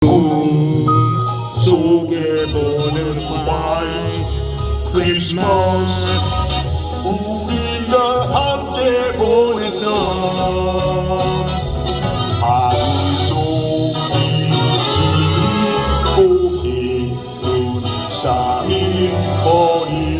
꿈 속에 보는 화이트 크리스마스 우리가 함께 보냈던 하루 속이 고개 눈 쌓인 머리